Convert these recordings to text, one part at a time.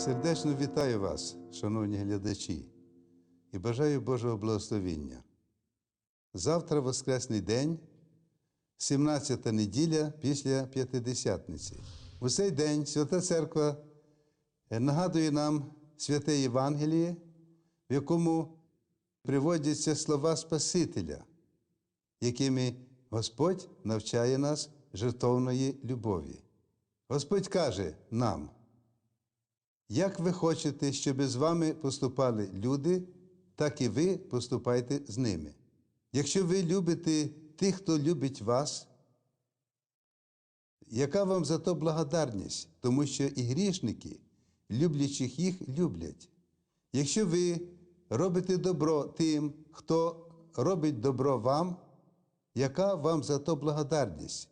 Сердечно вітаю вас, шановні глядачі, і бажаю Божого благословіння. Завтра Воскресний день, 17 неділя після П'ятидесятниці. У цей день Свята Церква нагадує нам святе Євангеліє, в якому приводяться слова Спасителя, якими Господь навчає нас жертовної любові. Господь каже нам, як ви хочете, щоб з вами поступали люди, так і ви поступайте з ними. Якщо ви любите тих, хто любить вас, яка вам за то благодарність, тому що і грішники, люблячих їх, люблять. Якщо ви робите добро тим, хто робить добро вам, яка вам за то благодарність?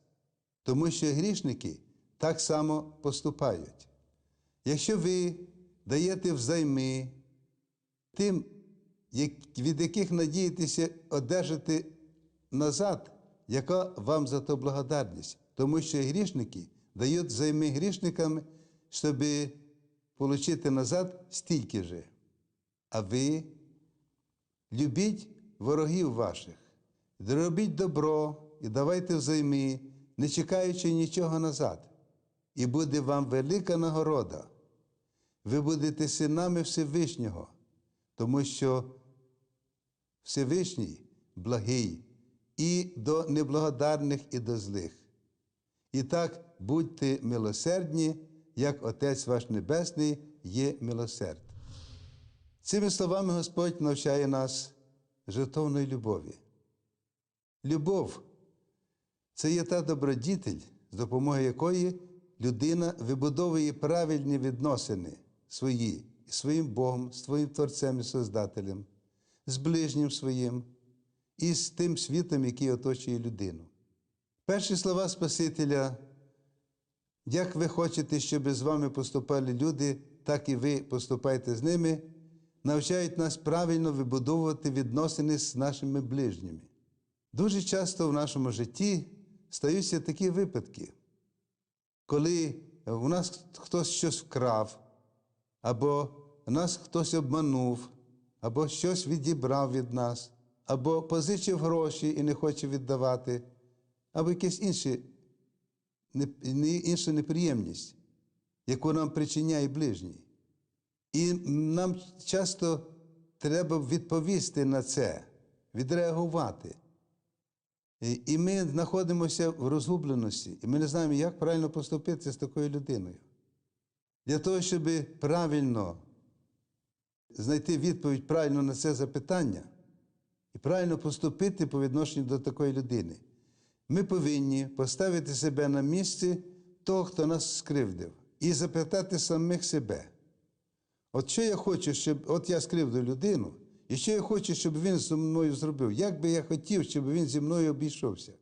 Тому що грішники так само поступають. Якщо ви даєте взайми тим, від яких надієтеся одержати назад, яка вам за то благодарність? Тому що грішники дають взайми грішникам, щоб отримати назад стільки же. А ви любіть ворогів ваших, робіть добро і давайте взайми, не чекаючи нічого назад. І буде вам велика нагорода. Ви будете синами Всевишнього, тому що Всевишній благий і до неблагодарних, і до злих. І так будьте милосердні, як Отець ваш Небесний є милосерд. Цими словами Господь навчає нас жертовної любові. Любов це є та добродітель, з допомогою якої людина вибудовує правильні відносини свої своїм Богом, з своїм Творцем і Создателем, з ближнім своїм і з тим світом, який оточує людину. Перші слова Спасителя, як ви хочете, щоб з вами поступали люди, так і ви поступайте з ними, навчають нас правильно вибудовувати відносини з нашими ближніми. Дуже часто в нашому житті стаються такі випадки, коли у нас хтось щось вкрав, або нас хтось обманув, або щось відібрав від нас, або позичив гроші і не хоче віддавати, або якась інша, неприємність, яку нам причиняє ближній. І нам часто треба відповісти на це, відреагувати. І ми знаходимося в розгубленості, і ми не знаємо, як правильно поступити з такою людиною. Для того, щоб правильно знайти відповідь правильно на це запитання і правильно поступити по відношенню до такої людини, ми повинні поставити себе на місці того, хто нас скривдив, і запитати самих себе. От що я хочу, щоб от я скривдив людину, і що я хочу, щоб він зі мною зробив, як би я хотів, щоб він зі мною обійшовся.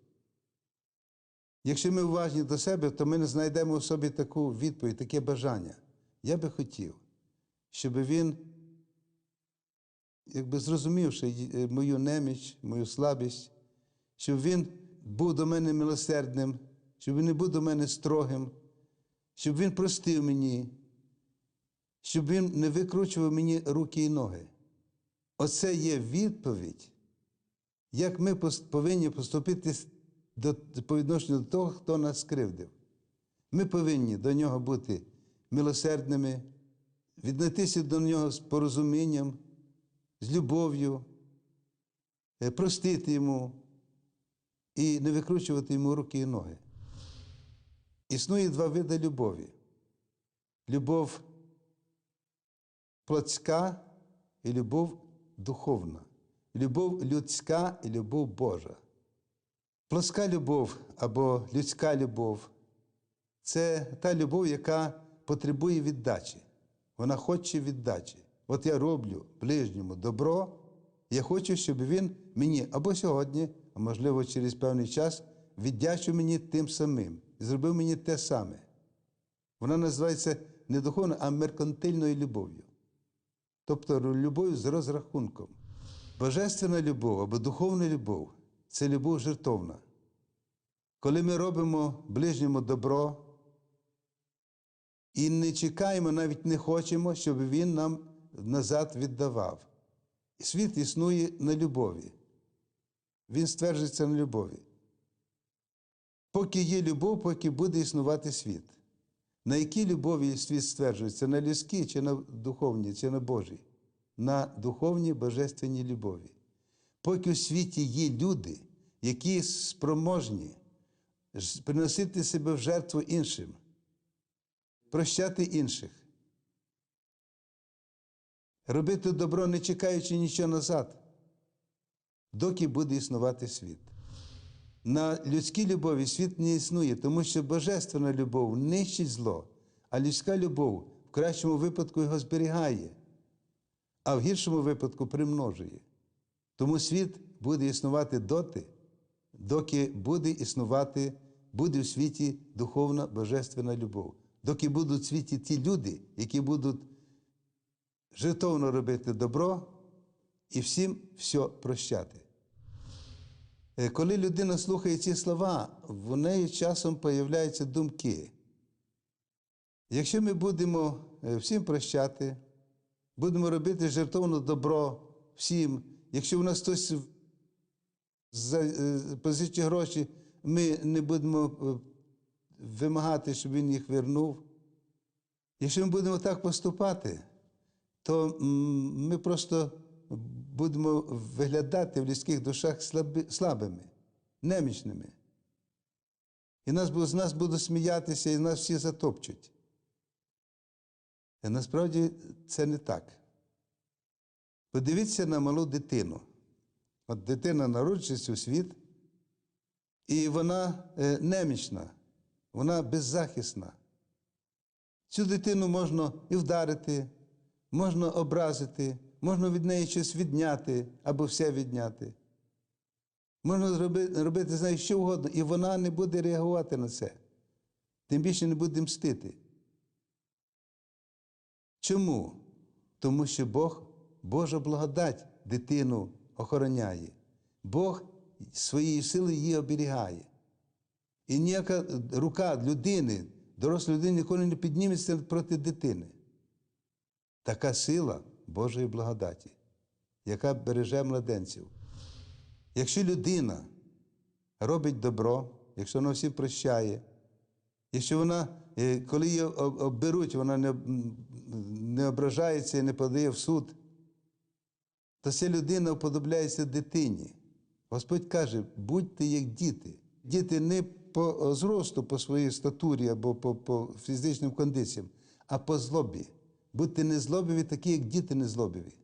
Якщо ми уважні до себе, то ми не знайдемо в собі таку відповідь, таке бажання. Я би хотів, щоб він, якби зрозумівши мою неміч, мою слабість, щоб він був до мене милосердним, щоб він не був до мене строгим, щоб він простив мені, щоб він не викручував мені руки і ноги. Оце є відповідь, як ми повинні поступити до, по відношенню до того, хто нас скривдив. Ми повинні до нього бути милосердними, віднайтися до нього з порозумінням, з любов'ю, е, простити йому і не викручувати йому руки і ноги. Існує два види любові. Любов плотська і любов духовна, любов людська і любов Божа. Плоска любов або людська любов це та любов, яка потребує віддачі. Вона хоче віддачі. От я роблю ближньому добро, я хочу, щоб він мені або сьогодні, а можливо, через певний час віддячив мені тим самим і зробив мені те саме. Вона називається не духовною, а меркантильною любов'ю. Тобто любов'ю з розрахунком. Божественна любов або духовна любов це любов жертовна. Коли ми робимо ближньому добро, І не чекаємо, навіть не хочемо, щоб Він нам назад віддавав. Світ існує на любові. Він стверджується на любові. Поки є любов, поки буде існувати світ. На якій любові світ стверджується? На людській чи на духовній, чи на Божій? На духовній божественній любові. Поки у світі є люди, які спроможні приносити себе в жертву іншим, прощати інших, робити добро, не чекаючи нічого назад, доки буде існувати світ. На людській любові світ не існує, тому що божественна любов нищить зло, а людська любов в кращому випадку його зберігає, а в гіршому випадку примножує. Тому світ буде існувати доти, доки буде існувати, буде в світі духовна божественна любов, доки будуть в світі ті люди, які будуть жертовно робити добро і всім все прощати. Е, Коли людина слухає ці слова, в неї часом появляються думки. Якщо ми будемо е, всім прощати, будемо робити жертовно добро всім, якщо в нас хтось за- е, позичить гроші, ми не будемо е, вимагати, щоб він їх вернув. Якщо ми будемо так поступати, то ми просто будемо виглядати в людських душах слаби- слабими, немічними. І нас, з нас будуть сміятися, і нас всі затопчуть. І насправді це не так. Подивіться на малу дитину. От дитина народжується у світ, і вона е, немічна, вона беззахисна. Цю дитину можна і вдарити, можна образити, можна від неї щось відняти або все відняти. Можна зроби- робити з нею що угодно, і вона не буде реагувати на це. Тим більше не буде мстити. Чому? Тому що Бог, Божа благодать дитину охороняє. Бог своєю силою її оберігає. І ніяка рука людини, дорослої людини ніколи не підніметься проти дитини. Така сила Божої благодаті, яка береже младенців. Якщо людина робить добро, якщо вона всім прощає, якщо вона, е, коли її об- обберуть, вона не ображається і не подає в суд, то ця людина уподобляється дитині. Господь каже, будьте як діти. Діти не по зросту, по своїй статурі або по, по фізичним кондиціям, а по злобі. Будьте незлобиві, такі, як діти незлобиві.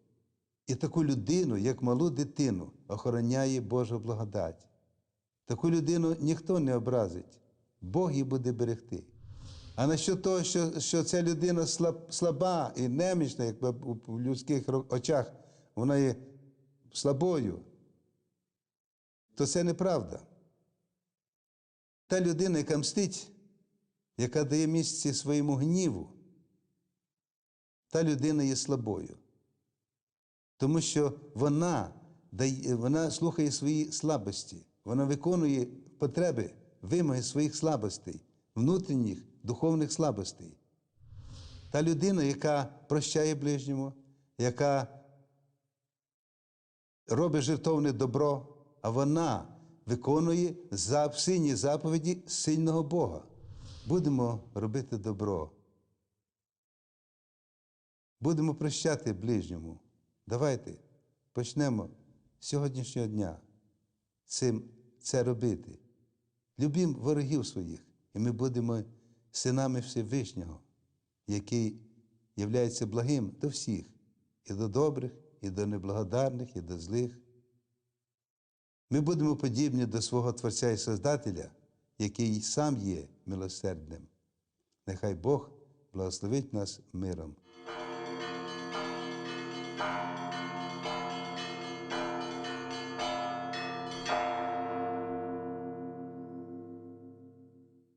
І таку людину, як малу дитину, охороняє Божа благодать. Таку людину ніхто не образить, Бог її буде берегти. А насчет того, що, що ця людина слаб, слаба і немічна, як в людських очах, вона є слабою, то це неправда. Та людина, яка мстить, яка дає місце своєму гніву, та людина є слабою. Тому що вона, вона слухає свої слабості, вона виконує потреби, вимоги своїх слабостей, внутрішніх духовних слабостей. Та людина, яка прощає ближньому, яка робить жертовне добро, а вона виконує за сині заповіді сильного Бога. Будемо робити добро. Будемо прощати ближньому. Давайте почнемо з сьогоднішнього дня цим це робити. Любім ворогів своїх, і ми будемо синами Всевишнього, який являється благим до всіх, і до добрих, і до неблагодарних, і до злих. Ми будемо подібні до свого Творця і Создателя, який сам є милосердним. Нехай Бог благословить нас миром.